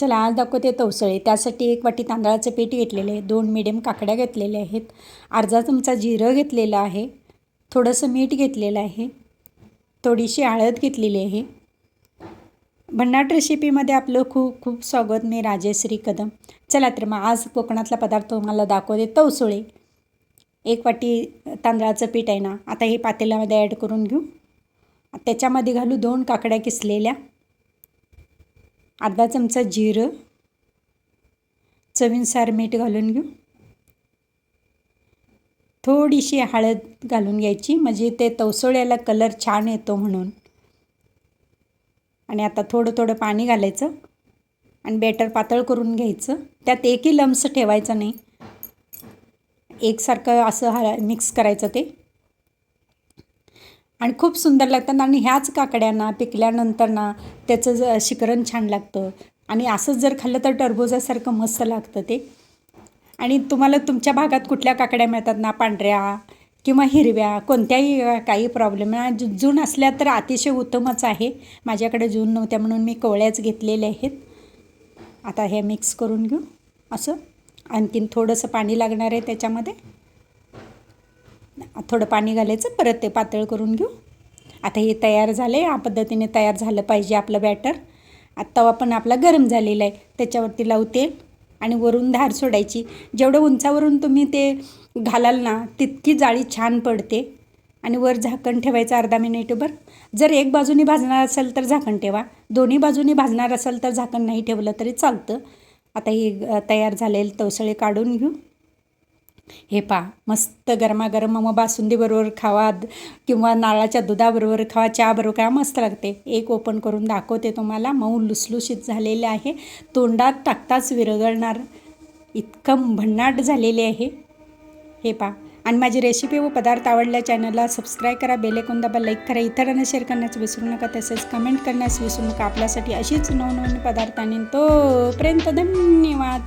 चला आज दाखवते तवसळे. त्यासाठी एक वाटी तांदळाचं पीठ घेतलेलं आहे. दोन मिडियम काकड्या घेतलेल्या आहेत. अर्धा चमचा जिरं घेतलेलं आहे. थोडंसं मीठ घेतलेलं आहे. थोडीशी हळद घेतलेली आहे. भन्नाट रेसिपीमध्ये आपलं खूप खूप स्वागत. मी राजेश्री कदम चला तर मग आज कोकणातला पदार्थ तुम्हाला दाखवते. तवसळे. एक वाटी तांदळाचं पीठ आहे ना आता हे पातेल्यामध्ये ॲड करून घेऊ. त्याच्यामध्ये घालू दोन काकड्या किसलेल्या. अर्धा चमचा जिरं चवीनुसार मीठ घालून घेऊ. थोडीशी हळद घालून घ्यायची म्हणजे ते तवसोळ्याला कलर छान येतो म्हणून. आणि आता थोडं थोडं पाणी घालायचं आणि बॅटर पातळ करून घ्यायचं. त्यात एकही लम्स ठेवायचं नाही. एकसारखं असं हा मिक्स करायचं ते. आणि खूप सुंदर लागतात आणि ह्याच काकड्यांना पिकल्यानंतर ना त्याचं ज शिकरण छान लागतं. आणि असंच जर खाल्लं तर टरबुजासारखं मस्त लागतं ते. आणि तुम्हाला तुमच्या भागात कुठल्या काकड्या मिळतात? ना पांढऱ्या किंवा हिरव्या कोणत्याही काही प्रॉब्लेम नाही जून असल्या तर अतिशय उत्तमच आहे. माझ्याकडे जून नव्हत्या म्हणून मी कवळ्याच घेतलेल्या आहेत. आता हे मिक्स करून घेऊ. असं. आणखीन थोडंसं पाणी लागणार आहे त्याच्यामध्ये. थोडं पाणी घालायचं परत ते पातळ करून घेऊ. आता हे तयार झालं आहे या पद्धतीने तयार झालं पाहिजे आपलं बॅटर आता तवा पण आपला गरम झालेला आहे त्याच्यावरती लावू तेल आणि वरून धार सोडायची. जेवढं उंचावरून तुम्ही ते घालाल ना तितकी जाळी छान पडते. आणि वर झाकण ठेवायचं अर्धा मिनिटभर. जर एक बाजूनी भाजणार असेल तर झाकण ठेवा. दोन्ही बाजूनी भाजणार असेल तर झाकण नाही ठेवलं तरी चालतं. आता हे तयार झालेले तवसळे काढून घेऊ. हे पा मस्त गरमागरम मग बासुंदीबरोबर खावा किंवा नारळाच्या दुधाबरोबर खावा चहाबरोबर खावा मस्त लागते. एक ओपन करून दाखवते तुम्हाला. मऊ लुसलुशीत झालेले आहे. तोंडात टाकताच विरघळणार. इतकं भन्नाट झालेले आहे. हे पा. आणि माझी रेसिपी व पदार्थ आवडल्या चॅनलला सबस्क्राईब करा बेलेकोन दाबा लाईक करा इतरांना शेअर करण्यास विसरू नका तसेच कमेंट करण्यास विसरू नका. आपल्यासाठी अशीच नवनवीन पदार्थ आणि तोपर्यंत धन्यवाद.